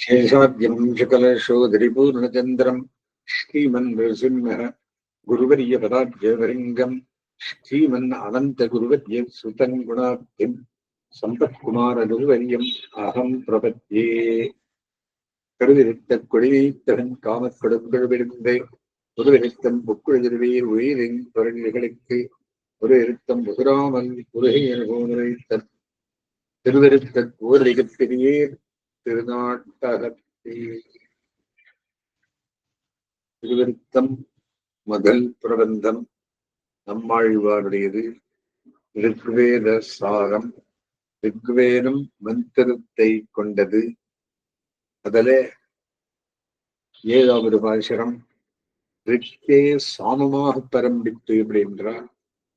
சேஷாத்யம் சுகலசோதரிபூர்ணச்சந்திரம் ஸ்ரீமன் குருவரிய பதாப்ஜவரிங்கம் ஸ்ரீமன் அனந்த குருவத்ய சுதன் குணாப்தியம் சம்பத்குமார நிர்வரியம் அகம் பிரபத்யே கருதிருத்த கொடிவைத்தவன் காமக்கொடுங்கழுவிருந்த ஒரு விருத்தம் புக்குழுதிருவீர் உயிரின் பொருள்களுக்கு ஒரு இருத்தம் முதுராமல் குருகை அனுபவம் திருவிருத்த கோரிகத்திரியேர் திருநாட்டகத்தே திருவிருத்தம் முதல் பிரபந்தம் நம்மாழ்வாருடையது. ரிக்வேத சாரம் ரிக்வேதம் மந்திரத்தை கொண்டது. அதுல ஏழாவது பாசுரம் ரிக்கே சாமமாக பெரம்பித்து அப்படின்றார்.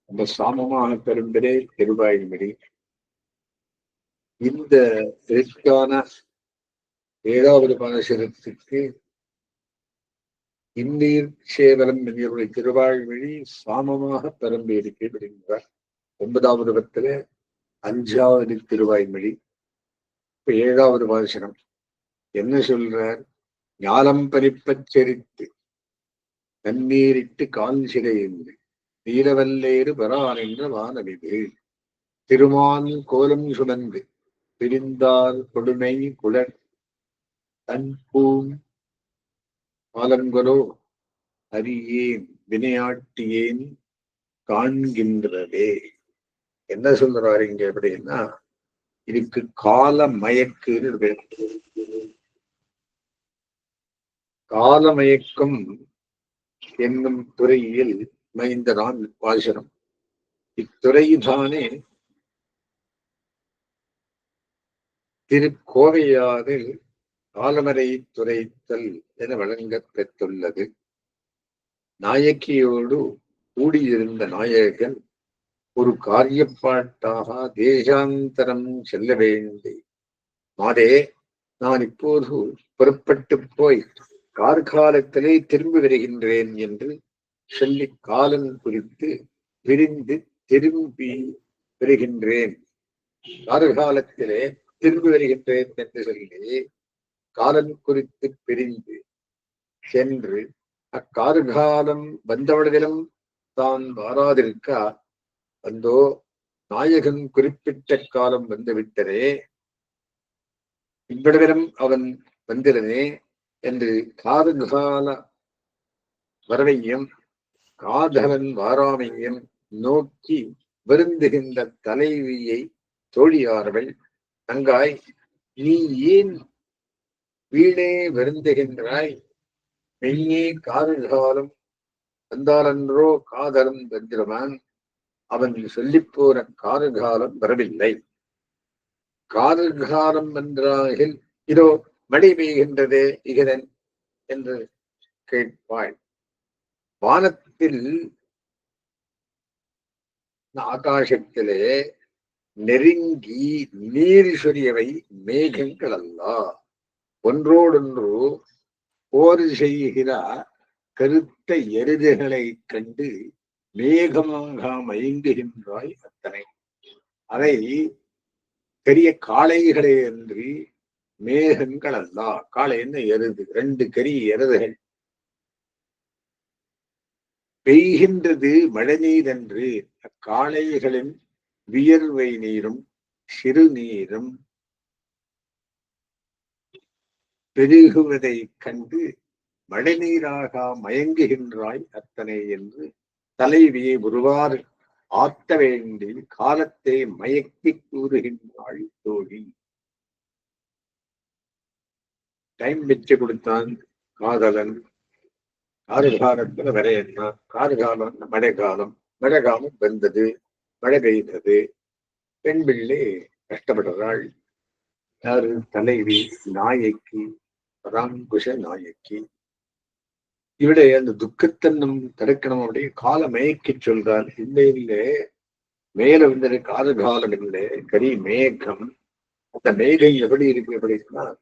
அந்த சாமமாக பெரும்பிலே திருவாயுமடி இந்த ரிக்கான ஏழாவது பாசுரத்துக்கு இந்நீர் சேவலம் என்கிறவருடைய திருவாழ்மொழி சாமமாக பரம்பி இருக்கு அப்படின்றார் ஒன்பதாவது பத்துல அஞ்சாவது திருவாய்மொழி. இப்ப ஏழாவது வாசனம் என்ன சொல்றார்? ஞானம் பறிப்பச் செரித்து தண்ணீரிட்டு கால் சிறையுந்து நீலவல்லேறு பெறான் என்ற வானவிது திருமான் கோலம் சுமந்து பிரிந்தால் கொடுமை குளர் தன் பூம் அறியேன் வினையாட்டியேன் காண்கின்றதே. என்ன சொல்றாரு இங்க எப்படின்னா இதுக்கு கால மயக்குன்னு பேர் காலமயக்கம் என்னும் துறையில் மைந்தரான் வாசனம் இத்துறைதானே திருக்கோவையாறு காலமரை துரைத்தல் என வழங்கப் பெற்றுள்ளது. நாயக்கியோடு கூடியிருந்த நாயகன் ஒரு காரியப்பாட்டாக தேசாந்தரம் செல்ல வேண்டி மாதே நான் இப்போது புறப்பட்டு போய் கார்காலத்திலே திரும்பி வருகின்றேன் என்று சொல்லி காலம் குறித்து பிரிந்து திரும்பி வருகின்றேன். கார்காலத்திலே திரும்பி வருகின்றேன் என்று சொல்லி காலன் குறித்து பிரிந்து சென்று அக்கார்காலம் வந்தவளதிலும் தான் வாராதிருக்க? வந்தோ நாயகன் குறிப்பிட்ட காலம் வந்துவிட்டதே. இவ்விடவிலும் அவன் வந்திருந்தே என்று காதுகால வரவையும் காதலன் வாராமையும் நோக்கி வருந்துகின்ற தலைவியை தோழியார்கள் தங்காய் நீ ஏன் வீணே வருந்துகின்றாய் மெய்யே காதுகாலம் வந்தாலன்றோ காதலும் வெந்திரமான் அவன் சொல்லி போன காலகாலம் வரவில்லை. காதுகாலம் என்றாகில் இதோ மழை பெய்கின்றதே இகதன் என்று கேட்பாள். வானத்தில் ஆகாசத்திலே நெருங்கி நீர் சொரியவை மேகங்கள் அல்ல. ஒன்றோடொன்று போர் செய்கிற கருத்த எருதுகளை கண்டு மேகமாக மயங்குகின்றாய் அத்தனை. அதை பெரிய காளைகளே அன்றி மேகங்கள் அல்ல. காளை என்ன எருது? ரெண்டு கரிய எருதுகள். பெய்கின்றது மழை நீர் என்று அக்காளைகளின் வியர்வை நீரும் சிறுநீரும் பெருகுவதை கண்டு மழைநீராக மயங்குகின்றாய் அத்தனை என்று தலைவியை ஒருவாறு ஆத்த வேண்டி காலத்தை மயக்கி கூறுகின்றாள் தோழி. டைம் வச்சு கொடுத்தான் காதலன். காலத்துல வரையன்னா காலகாலம் மழை காலம் மழை காலம் வந்தது மழை பெய்தது. பெண் பிள்ளை கஷ்டப்படுறாள். யாரு? தலைவி நாயக்கி பராங்குஷ நாயக்கி இவட அந்த துக்கத்தை நம் தடுக்கணும் அப்படி கால மயக்கி சொல்றார் இல்லை இல்லை. மேல வந்து கால காலம் இல்லை. கரி மேகம். அந்த மேகம் எப்படி இருக்கு எப்படி இருக்குன்னா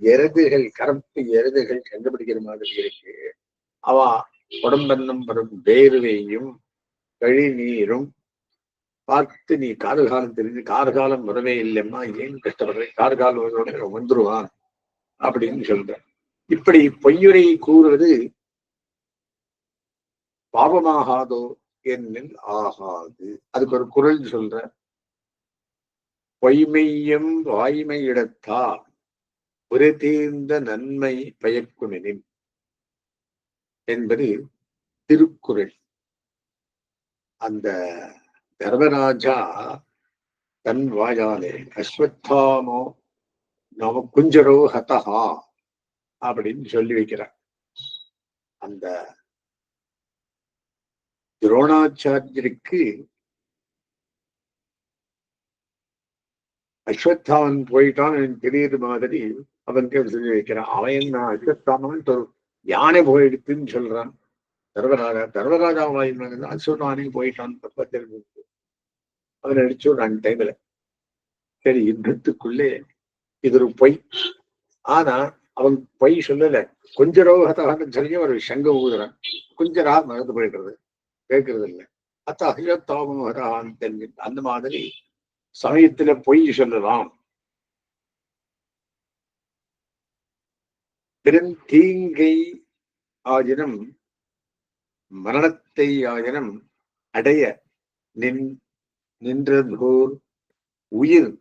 எரதுகள் கரப்பு எருதுகள் கண்டுபிடிக்கிற மாதிரி இருக்கு. அவ உடம்பென்னம் வரும் வேர்வையும் கழி நீரும் பார்த்து நீ கார்காலம் தெரிஞ்சு கார்காலம் வரவே இல்லைம்மா ஏன் கஷ்டப்படுற? கார்காலம் வந்துருவான் அப்படின்னு சொல்ற. இப்படி பொய்யுரை கூறுவது பாவமாகாதோ என்னில் ஆகாது. அதுக்கு ஒரு குரல் சொல்ற. பொய்மையும் வாய்மையிடத்தா ஒரு தீர்ந்த நன்மை பயக்குமெனின் என்பது திருக்குறள். அந்த தர்மராஜா தன் வாயாலே அஸ்வத்தாமோ நம குஞ்சரோ ஹதஹா அப்படின்னு சொல்லி வைக்கிறார். அந்த துரோணாச்சாரியருக்கு அஸ்வத்தாமன் போயிட்டான் எனக்கு தெரியுது மாதிரி அவனுக்கு சொல்லி வைக்கிறான். அவன் நான் அஸ்வத்தாமன் யானை போயிடுத்துன்னு சொல்றான். தர்வராஜா தர்வராஜா வாயின் அஸ்வத்தானே போயிட்டான். தப்பா தெரிஞ்சு அவர் அடிச்சோடு ஒரு டைம்ல சரி யுத்தத்துக்குள்ளே இது ஒரு பொய். ஆனா அவன் பொய் சொல்லல. கொஞ்ச ரோகத்தான் சொல்லி ஒரு சங்க ஊதுறான். கொஞ்ச ரா மறந்து போயிடுறது. கேட்கறது இல்லை. அத்த அகிலத்தாமம் தெரிஞ்சு அந்த மாதிரி சமயத்துல பொய் சொல்லலாம். பெருந்தீங்கை ஆயினும் மரணத்தை ஆயினும் அடைய நின் நின்றதோர் உயிர்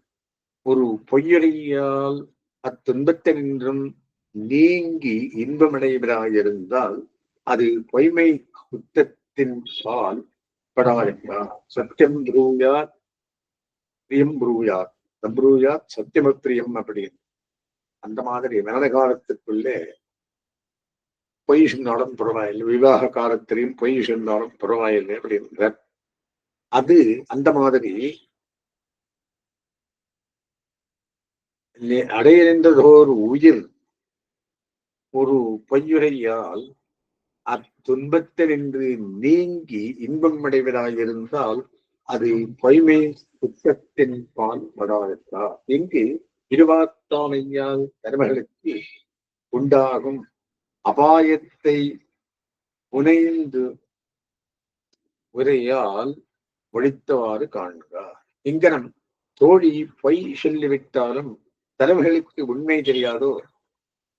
ஒரு பொய்யடியால் அத்துன்பத்தை நின்றும் நீங்கி இன்பமடைவராயிருந்தால் அது பொய்மை குத்தத்தின் பால் படாதா சத்தியம் ப்ரூயாத் பிரியம் ப்ரூயாத். நப்ரூயாத் சத்தியமப்பிரியம் அப்படின்னு அந்த மாதிரி மரண காலத்துக்குள்ளே பொய் சொன்னாலும் பரவாயில்லை. விவாக காலத்திலையும் பொய் சொன்னாலும் பரவாயில்லை அப்படின்ற அது அந்த மாதிரி அடையறிந்ததோர் உயிர் ஒரு பொய்யுரையால் அத்துன்பத்தினின்று நீங்கி இன்பம் அடைவதாயிருந்தால் அது பொய்மை குற்றத்தின் பால் படாதா இங்கு இருவாத்தாமையால் தருமகளுக்கு உண்டாகும் அபாயத்தை புனைந்து உரையால் ஒழித்தவாறு காண்கிறார். இங்கனம் தோழி பொய் சொல்லிவிட்டாலும் தலைவர்களுக்கு உண்மை தெரியாதோ?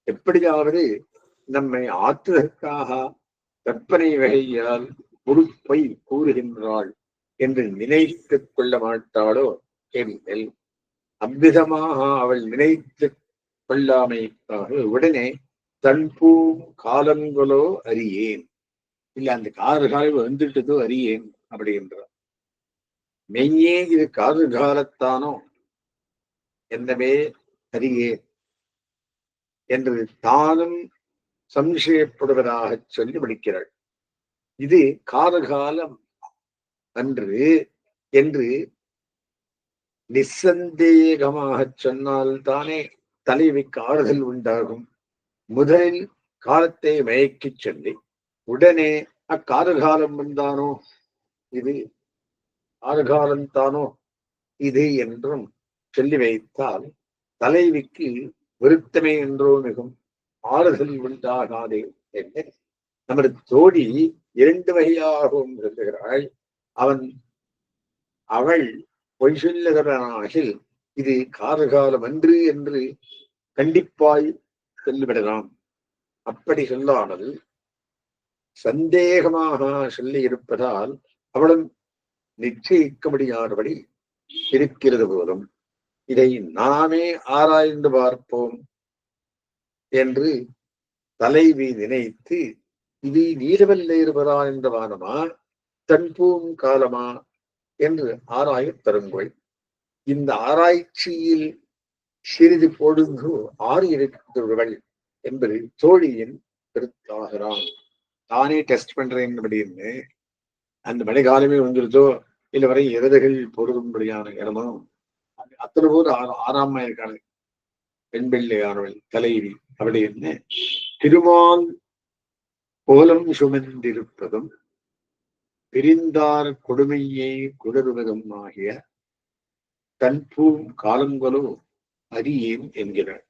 எப்படியாவது நம்மை ஆற்றுவதற்காக கற்பனை வகையால் ஒரு பொய் கூறுகின்றாள் என்று நினைத்துக் கொள்ள மாட்டாளோ? எனில் அவ்விதமாக அவள் நினைத்து கொள்ளாமைக்காக உடனே தன்பூ காலங்களோ அறியேன். இல்ல அந்த காது காலம் வந்துட்டதோ அறியேன் அப்படின்றார் மெய்யே இது காது காலத்தானோ என்னவே அறியே. என்று தானும் சம்சயப்படுவதாக சொல்லி படிக்கிறாள் இது காலகாலம் அன்று என்று நிசந்தேகமாக சொன்னால்தானே தலைவிக்கு ஆறுதல் உண்டாகும். முதலில் காலத்தை மயக்கிச் சொல்லி உடனே அக்காலகாலம் வந்தானோ? இது ஆறுகாலந்தானோ இது என்றும் சொல்லி வைத்தால் தலைவிக்கு வருத்தமே என்றோ மிகும். ஆறுதல் உண்டாகாதே என்று நமது தோழி இரண்டு வகையாகவும் சொல்லுகிறாள் அவன் அவள் பொய் சொல்லுகிறானாகில் இது காரகாலம் அன்று என்று கண்டிப்பாய் சொல்லிவிடலாம். அப்படி சொல்லாமல் சந்தேகமாக சொல்லி இருப்பதால் அவளும் நிச்சயிக்க முடியாதபடி இருக்கிறது போலும். இதை நாமே ஆராய்ந்து பார்ப்போம் என்று தலைவி நினைத்து இது நீரவல்ல இருப்பதா என்ற வானமா? தன்பூம் காலமா? என்று ஆராயத் தருங்கள் இந்த ஆராய்ச்சியில் சிறிது பொழுது ஆறு இருக்கிறவர்கள் என்பது தோழியின் கருத்தாகிறான். தானே டெஸ்ட் பண்றேன் அப்படின்னு அந்த மழைக்காலமே வந்துருதோ? இல்ல வரை எருதுகள் பொருதும்படியான இடமும் அத்தனை பேர் ஆறாம இருக்காங்க பெண் பிள்ளையானவள் தலைவி அப்படின்னு திருமால் கோலம் சுமந்திருப்பதும் பிரிந்தார் கொடுமையை குளறுவதும் ஆகிய தன்பூம் காலங்களோ அறியேன் என்கிறார்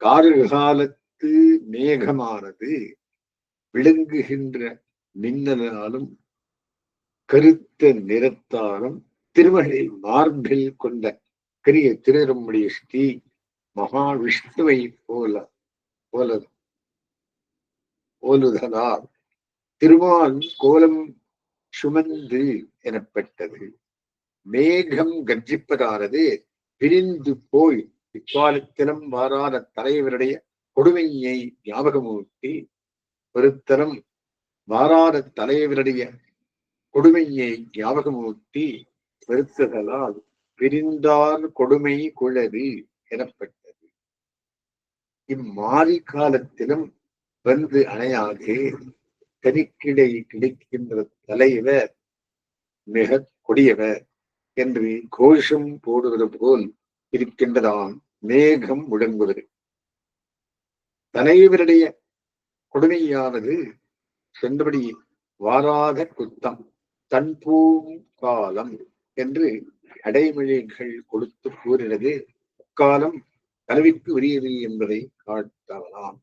காலத்து மேகமானது விளங்குகின்ற மின்னலாலும் கருத்த நிறத்தாலும் திருமகளை மார்பில் கொண்ட பெரிய திருநம்முடைய ஸ்ரீ மகாவிஷ்ணுவை போல போல போலுதலால் திருவான் கோலம் சுமந்து எனப்பட்டது. மேகம் கர்ஜிப்பதானது பிரிந்து போய் இக்காலத்திலும் வாராத தலைவருடைய கொடுமையை ஞாபகமூட்டி பெருத்தரம் வாராத தலைவருடைய கொடுமையை ஞாபகமூட்டி பெருத்துகளால் பிரிந்தார் கொடுமை குழது எனப்பட்டது. இம்மாறி காலத்திலும் வந்து அணையாது தனிக்கிடை கிடைக்கின்ற தலைவர் மிக கொடியவர் என்று கோஷம் போடுவது போல் இருக்கின்றதாம் மேகம் முழங்குவது. தலைவருடைய கொடுமையானது சென்றபடி வாராத குத்தம். தன்பூம் காலம் என்று அடைமொழிகள் கொடுத்து கூறினது காலம் கல்விக்கு உரியது என்பதை காட்டலாம்.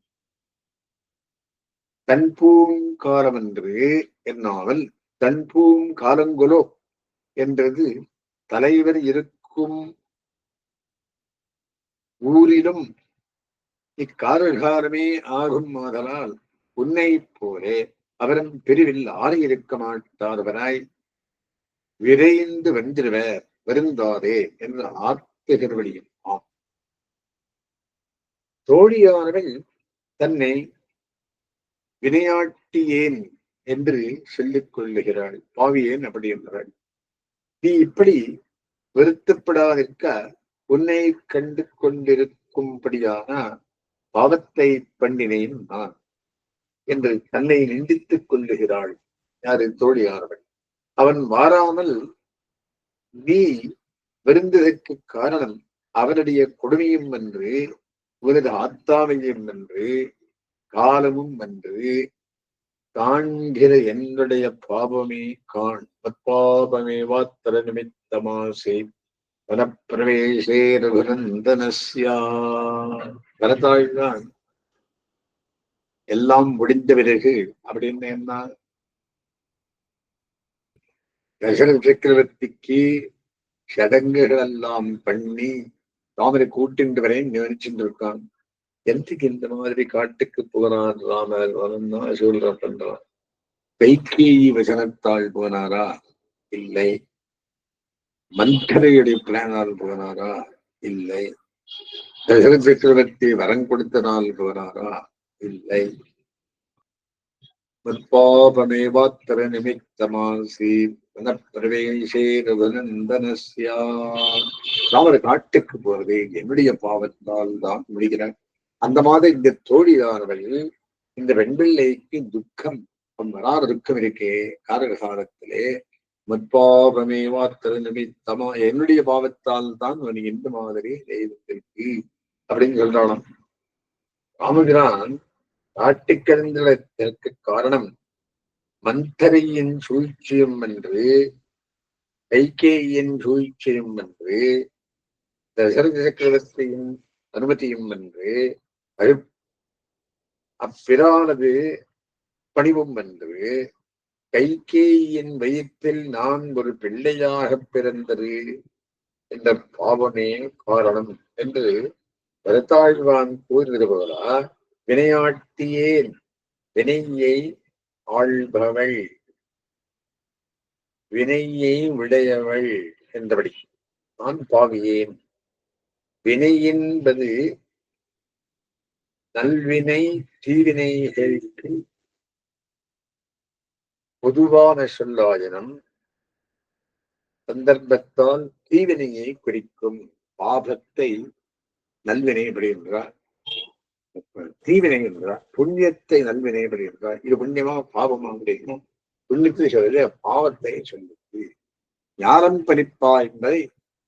தன்பூம் காலம் என்று என்னாமல் தன்பூம் காலங்குலோ என்றது தலைவர் இருக்கும் ஊரிலும் இக்காரகாரமே ஆகும் ஆதலால் உன்னை போலே அவரும் பிரிவில் ஆறு இருக்க மாட்டாதவராய் விரைந்து வென்றிருவர் வருந்தாதே என்ற ஆத்துகிறவழியும் ஆம். தோழியானவள் தன்னை வினையாட்டியேன் என்று சொல்லிக் கொள்ளுகிறாள். பாவியேன் அப்படி என்றாள்? நீ இப்படி வருத்தப்படாதிருக்க உன்னை கண்டு கொண்டிருக்கும்படியான பாவத்தை பண்ணினேன் நான். என்று தன்னை நிந்தித்துக் கொள்ளுகிறாள். யாரு தோழியானவள்? அவன் மாறாமல் நீ விருந்ததற்கு காரணம் அவனுடைய கொடுமையும் என்று உனது ஆத்தாமையும் என்று காலமும் என்று காண்கிற என்னுடைய பாபமே காண் பாபமே வாத்திர நிமித்தமாசே. வனப்பிரவேசே ரகுநந்தனஸ்யா பரதாழ்தான் எல்லாம் முடிந்த பிறகு அப்படின்னு என்ன தசரத சக்கரவர்த்திக்கு சடங்குகள் எல்லாம் பண்ணி ராமரை கூட்டின்ற வரையும் நினைச்சுட்டு இருக்கான் எந்தக்கு இந்த மாதிரி காட்டுக்கு போகிறான் ராமர்? வரன்னா சொல்றான் பண்றான். கைகேயி வசனத்தால் போனாரா இல்லை. மந்தரையுடைய பிளானால் போனாரா இல்லை. தசரத சக்கரவர்த்தி வரம் கொடுத்தனால் போனாரா இல்லை. மத்பாபமேவாத்திர நிமித்தமாசி வனப்பிரவேசேரவனந்தனஸ்யா ராமர் காட்டுக்கு போறது என்னுடைய பாவத்தால் தான் முடிகிறார். அந்த மாதிரி இந்த தோழியானவள் இந்த வெண்பிள்ளைக்கு துக்கம் வராத துக்கம் இருக்கே காரகசாரத்திலே மத்பாபமேவாத்திர நிமித்தமா என்னுடைய பாவத்தால் தான் உனக்கு இந்த மாதிரி தெய்வத்திற்கு அப்படின்னு சொல்றாளாம் ராமபிரான் காட்டுக்கிழந்ததற்கு காரணம் மந்தரையின் சூழ்ச்சியம் என்று கைகேயின் சூழ்ச்சியம் என்று தசரத சக்கரவர்த்தியின் அனுமதியும் என்று அப்பிரானது பணிவும் என்று கைகேயின் வயிற்றில் நான் ஒரு பிள்ளையாக பிறந்தது என்ற பாவமே காரணம் என்று பரதாழ்வான் கூறுகிறது போலா வினையாட்டியேன் வினையை ஆள்பவள். வினையை உடையவள் என்றபடி நான் பாவியேன். வினை என்பது நல்வினை தீவினைகளுக்கு பொதுவான சொல்லாயினம் சந்தர்ப்பத்தால் தீவினையை குறிக்கும் பாபத்தை நல்வினை எப்படி என்றார் தீவினை என்றால் புண்ணியத்தை நல்வினை என்றால் இது புண்ணியமா பாவமா அப்படின்னா புண்ணியத்தை சொல்லல பாவத்தை சொல்லுது. ஞானம் பணிப்பா என்பதை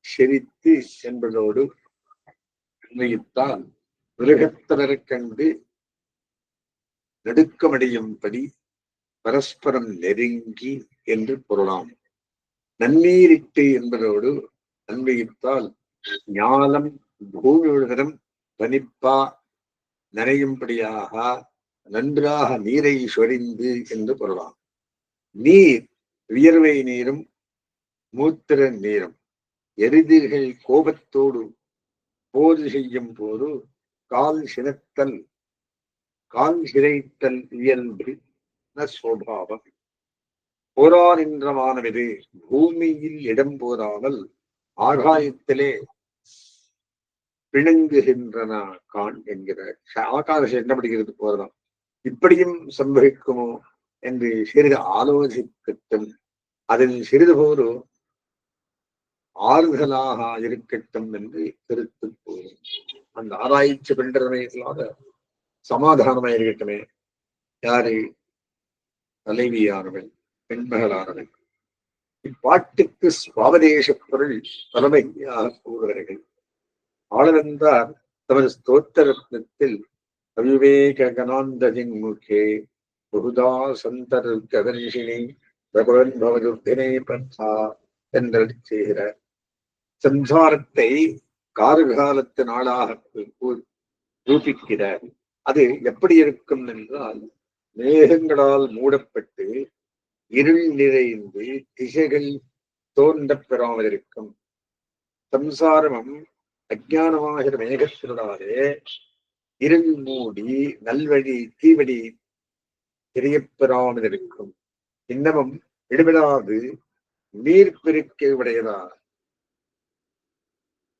செரித்து என்பதோடு அன்வையித்தால் மிருகத்தவரை கண்டு நடுக்கமடையும்படி பரஸ்பரம் நெருங்கி என்று பொருளாம். நன்னீரிட்டு என்பதோடு அன்வயித்தால் ஞானம் பூமி முழுவதும் பனிப்பா நனையும்படியாக நன்றாக நீரை சொரிந்து என்று பொருளாம். நீர் வியர்வை நீரும் மூத்திர நீரும். எரிதிர்கள் கோபத்தோடு போது செய்யும் போது கால் சினத்தல் கால் சிறைத்தல் இயல்பு ந சோபாவம் போரா நின்றமானது பூமியில் இடம் போராமல் ஆகாயத்திலே பிணங்குகின்றன கான் என்கிற ஆகாசம் என்னப்படுகிறது போறதாம். இப்படியும் சம்பவிக்குமோ என்று சிறிது ஆலோசிக்கட்டும். அதில் சிறிது போரு ஆறுதலாக இருக்கட்டும் என்று திருத்து போகும் அந்த ஆராய்ச்சி பண்றமைகளாக சமாதானமாக இருக்கட்டுமே. யாரு? தலைவியானவள் பெண்மகளானவள். இப்பாட்டுக்கு சுவாபதேச பொருள் தலைமையாக கூறுகிறார்கள். ஆளவந்தார் தமது ஸ்தோத்திரத்தில் அவிவேகனாந்ததின் முகே. புகுதா சந்தர் பிரபுரன் பகவன் பவதுர்தினை பந்தா என்றடி செய்கிறார் சம்சாரத்தை காலத்து நாளாக ரூபிக்கிறார் அது எப்படி இருக்கும் என்றால் மேகங்களால் மூடப்பட்டு இருள் நிறைந்து திசைகள் தோன்ற பெறாமல் இருக்கும் சம்சாரமும் அஜானமாகிற மேகத்தினாலே இருள் மூடி நல்வழி தீவழி தெரியப்பெறாமல் இருக்கும் இன்னமும் இடுபடாது நீர் பெருக்க உடையதா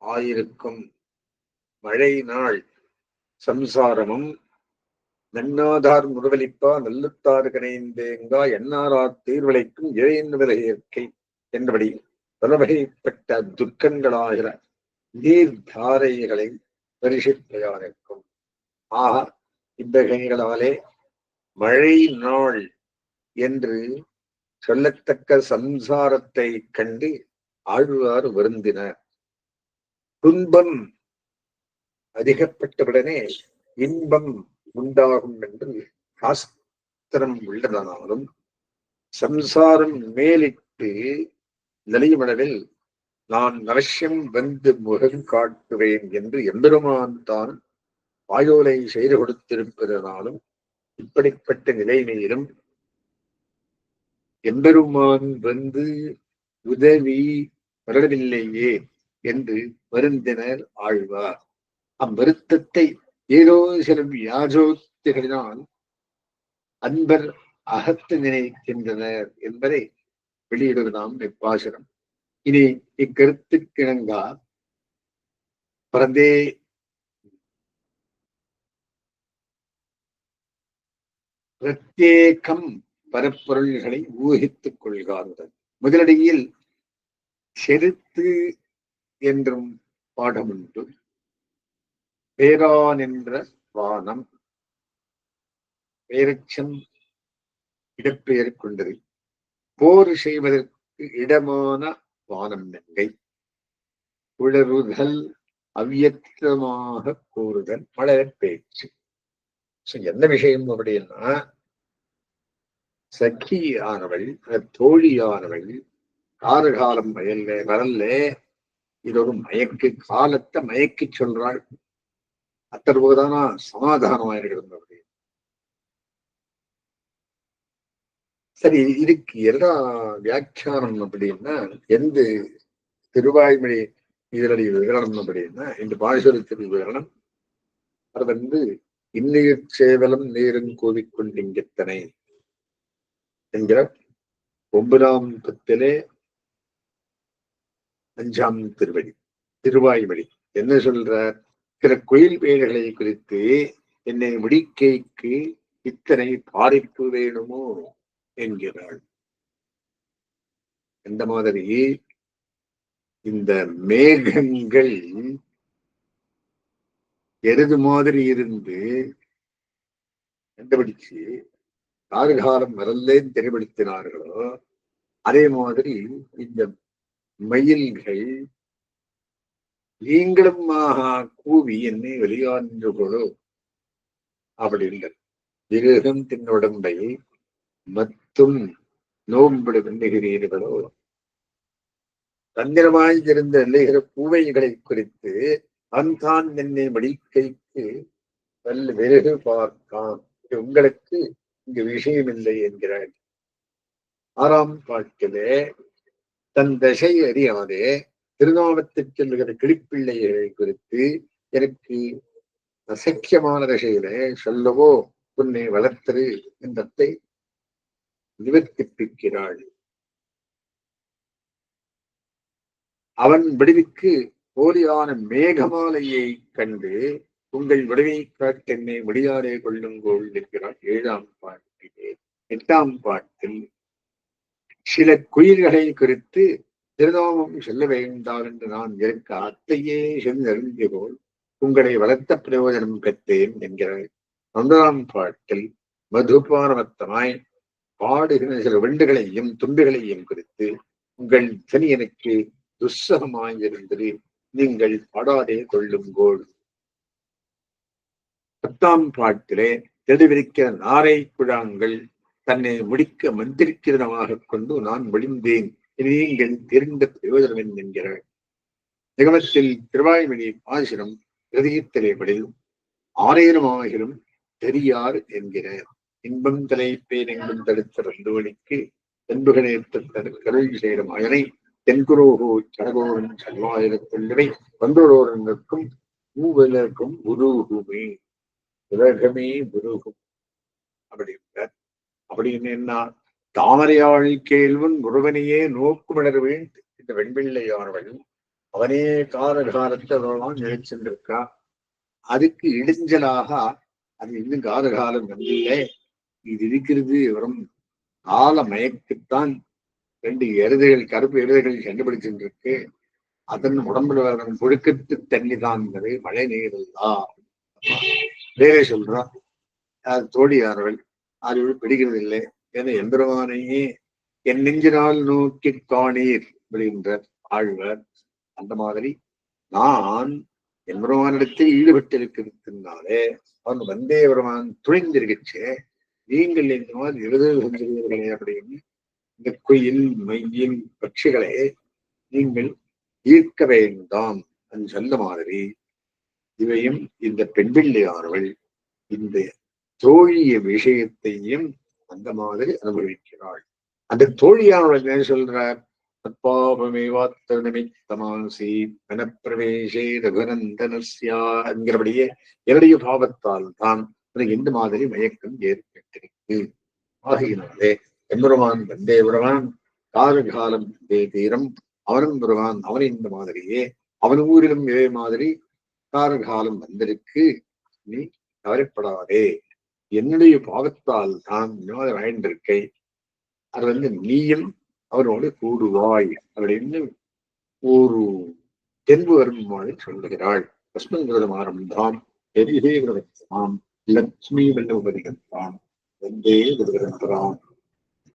ஆயிருக்கும் மழை நாள் சம்சாரமும் நன்னாதார் முருவலிப்பா நல்லுத்தாறு கணைந்தேங்கா என்னாரா தீர்வளைக்கும் இழையின் இயற்கை என்றபடி பலவகைப்பட்ட துர்க்கங்களாகிற நீர் தாரைகளை பரிசுத்தையானிருக்கும் ஆக இவ்வகைகளாலே மழை நாள் என்று சொல்லத்தக்க சம்சாரத்தை கண்டு ஆழ்வார் வருந்தினர். துன்பம் அதிகப்பட்டவுடனே இன்பம் உண்டாகும் என்று சாஸ்திரம் உள்ளதானாலும் சம்சாரம் மேலிட்டு நிலையுமளவில் நான் அவசியம் வந்து முகம் காட்டுவேன் என்று எம்பெருமான் தான் வாயோலை செய்து கொடுத்திருப்பதனாலும் இப்படிப்பட்ட நிலைமையிலும் எம்பெருமான் வந்து உதவி வரவில்லையே என்று வருந்தினர் ஆழ்வார். அவ்வருத்தத்தை ஏதோ சில வியாஜோக்திகளினால் அன்பர் அகத்து நினைக்கின்றனர் என்பதை வெளியிடுவதாம் நெப்பாசனம் இனி இக்கருத்துக்கிணங்கா பிரதே பிரத்யேகம் பரப்பொருள்களை ஊகித்துக் கொள்கார்கள் முதலடியில் செருத்து என்றும் பாடமுண்டு பேரான் என்ற வானம் பேரச்சம் இடப்பெயர் கொண்டது. போர் செய்வதற்கு இடமான வானம் நங்கை. உளறுதல் அவ்வியத்தமாக கூறுதல் மலர பேச்சு. என்ன விஷயம் அப்படின்னா சக்கியானவள் தோழியானவள் காரகாலம் வயல்ல வரல்ல இது ஒரு மயக்கு காலத்தை மயக்கி சொல்றாள். அத்தற்போதானா சமாதானமாயிருக்கிறது இருக்கிறது அப்படி சரி இதுக்கு என்ன வியாக்கியானம் அப்படின்னா எந்த திருவாய்மொழி இதனுடைய விவரணம் அப்படின்னா இந்த பாசுரத்தின் விவரணம். அது வந்து இன்னுயிர் சேவலம் நேரும் கோவிக்கொண்டிங்கத்தனை என்கிற ஒன்பதாம் பத்திலே அஞ்சாம் திருவடி திருவாய்மொழி. என்ன சொல்றார்? சில கோயில் பெயர்களை குறித்து என்னை முடிக்கைக்கு இத்தனை பாதிப்பு வேணுமோ? என்கிறாள். இந்த மாதிரி? இந்த மேகங்கள் எருது மாதிரி இருந்து கண்டுபிடிச்சு கார்காலம் வரலேன்னு தெளிவுபடுத்தினார்களோ அதே மாதிரி இந்த மயில்கள் நீங்களும் கூவி என்னை வெளியாண்டு கொடு அப்படின்னு விருகம் தின்னுடம்பை மத்தும் நோம்புடு விண்ணுகிறீர்களோ தந்திரமாய் இருந்த நிலைகிற பூவைகளை குறித்து அந்தான் என்னை மடிக்கைக்கு நல்ல வெறுகு பார்த்தான் உங்களுக்கு இங்கு விஷயம் இல்லை என்கிறார் ஆறாம் பாட்டிலே தன் தசை அறியாதே திருநாமத்துச் செல்லுகிற கிளிப்பிள்ளைகளை குறித்து எனக்கு அசக்கியமான திசையிலே சொல்லவோ உன்னை வளர்த்தரு என்றத்தை நிவர்த்திப்பிக்கிறாள். அவன் விடுவிக்கு போலியான மேகமாலையை கண்டு உங்கள் விடுவை காட்டென்னை முடியாதே கொள்ளுங்கோள் என்கிறார் ஏழாம் பாட்டிலே. எட்டாம் பாட்டில் சில குயில்களை குறித்து திருதோமம் செல்ல வேண்டாம் என்று நான் இருக்க அத்தையே சென்றறிந்த போல் உங்களை வளர்த்த பிரயோஜனம் பெற்றேன் என்கிறார். ஒன்பதாம் பாட்டில் மதுபானவத்தமாய் பாடுகிற சில வெண்டுகளையும் துண்டுகளையும் குறித்து உங்கள் தனியனுக்கு எனக்கு துஸ்ஸகமாயிருந்தது நீங்கள் பாடாதே கொள்ளுங்கோள். பத்தாம் பாட்டிலே தெளிவிருக்கிற நாரை குழாங்கள் தன்னை முடிக்க மந்திரிக்கிறதமாக கொண்டு நான் விழிந்தேன் நீங்கள் தெரிந்த பிரயோஜனம் என்கிறார். நிகமத்தில் திருவாய்மொழி பாசிரம் ஹிருதயத்திலே படிலும் ஆயிரமாகிலும் தெரியார் என்கிறார். இன்பம் தலைப்பேன் எங்கும் தடுத்த ரந்தோழிக்கு தென்புகனேற்ற கருள் செய்யும் அயனை. தென்குரோகோ சடகோரன் சல்வாயிரத்துள்ளவை வந்தோரோரங்களுக்கும் மூவலருக்கும் குருகுமே உலகமே குருகும் அப்படின்றார் அப்படின்னு என்ன தாமரையாழி கேள்வன் முருகனையே நோக்குமிடர் வேண்டும் இந்த வெண்பிள்ளையானவள் அவனே காலகாலத்தை அவரெல்லாம் நினைச்சிருக்கா அதுக்கு இடிஞ்சலாக அது இன்னும் காரகாலம் வந்தில்லை. இது இருக்கிறது வெறும் கால மயக்கத்தான் ரெண்டு எருதுகள் கருப்பு எருதுகள் கண்டுபிடிச்சிருக்கு அதன் உடம்புல வரும் புழுக்கத்து தண்ணி தான் மழை நீர் தான் வேறே சொல்றான் தோழியார்கள் அது பிடிக்கிறது இல்லை என எம்பெருமானையே என் நெஞ்சினால் நோக்கி காணீர் அப்படின்ற ஆழ்வர். அந்த மாதிரி நான் எம்பெருமானிடத்தில் ஈடுபட்டிருக்கிறதுனாலே அவன் வந்தே பெருமான் துணிந்திருக்கச்சே. நீங்கள் இந்த மாதிரி எழுதல் அப்படின்னு இந்த குயில் மையின் பட்சிகளை நீங்கள் ஈர்க்க வேண்டாம் என்று சொன்ன மாதிரி இவையும் இந்த பெண்பிள்ளையார்கள் இந்த தோழிய விஷயத்தையும் அந்த மாதிரி அனுபவிக்கிறாள். அந்த தோழியானவர்கள் என்ன சொல்றார்? தத்பாபமேவாத்த நிமித்தமாசி மனப்பிரவேசே ரகுநந்தனஸ்யா என்கிறபடியே என்னுடைய பாவத்தால் தான் இந்த மாதிரி மயக்கம் ஏற்பட்டிருக்கு? ஆகையினாலே எம்பெருமான் வந்தே வருவான் கால காலம் வந்தே தீரம் அவனும் வருவான் அவன் இந்த மாதிரியே அவன் ஊரிலும் இதே மாதிரி காலகாலம் வந்திருக்கு. நீ கவலைப்படாதே. என்னுடைய பாவத்தால் நான் வினோத வாழ்ந்திருக்கை அது வந்து நீயும் அவனோடு கூடுவாய். அப்படின்னு ஒரு தென்பு வருமாறு சொல்லுகிறாள். கஸ்மன் விரதம் ஆரம்பம் பெரிதே விரதமாம் லட்சுமி வெள்ளபதிகத்தான் வந்தே விரதம்